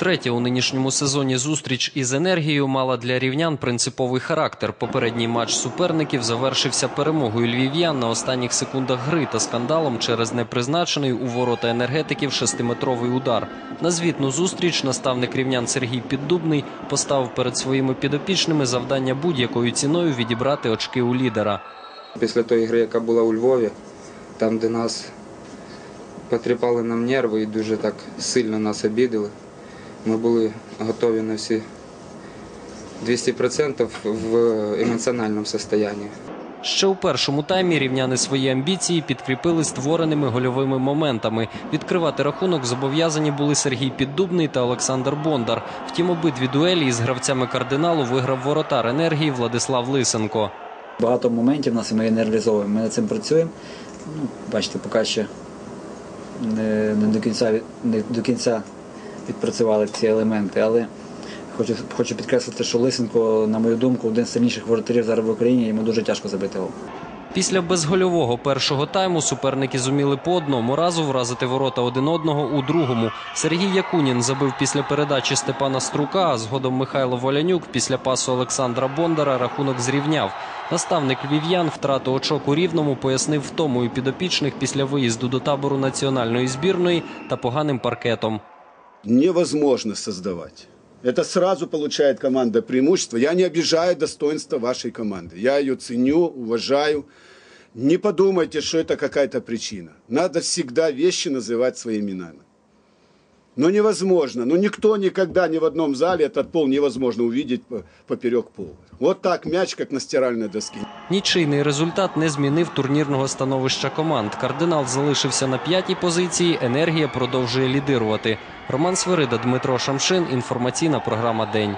Третя у нинішньому сезоні зустріч із енергією мала для рівнян принциповий характер. Попередній матч суперників завершився перемогою львів'ян на останніх секундах гри та скандалом через непризначений у ворота енергетиків шестиметровий удар. На звітну зустріч наставник рівнян Сергій Піддубний поставив перед своїми підопічними завдання будь-якою ціною відібрати очки у лідера. Після тої гри, яка була у Львові, там, де нас потріпали нам нерви і дуже так сильно нас обідали, ми були готові на всі 200% в емоціональному стані. Ще у першому таймі рівняни свої амбіції підкріпили створеними гольовими моментами. Відкривати рахунок зобов'язані були Сергій Піддубний та Олександр Бондар. Втім, обидві дуелі із гравцями кардиналу виграв воротар енергії Владислав Лисенко. Багато моментів у нас і ми не реалізовуємо. Ми над цим працюємо. Ну, бачите, поки ще не, не, до кінця, не до кінця відпрацювали ці елементи. Але хочу, хочу підкреслити, що Лисенко, на мою думку, один з сильніших воротарів зараз в Україні, йому дуже тяжко забити гол. Після безгольового першого тайму суперники зуміли по одному разу вразити ворота один одного у другому. Сергій Якунін забив після передачі Степана Струка, а згодом Михайло Волянюк після пасу Олександра Бондара рахунок зрівняв. Наставник львів'ян втрату очок у рівному пояснив втомою підопічних після виїзду до табору національної збірної та поганим паркетом. Невозможно создавать. Это сразу получает команда преимущество. Я не обижаю достоинство вашей команды. Я ее ценю, уважаю. Не подумайте, что это какая-то причина. Надо всегда вещи называть своими именами. Но невозможно. Ну никто никогда ни в одном зале этот пол невозможно увидеть по- поперек пола. Вот так мяч, как на стиральной доске. Нічийний результат не змінив турнірного становища команд. Кардинал залишився на п'ятій позиції. Енергія продовжує лідирувати. Роман Свирида, Дмитро Шамшин. Інформаційна програма День.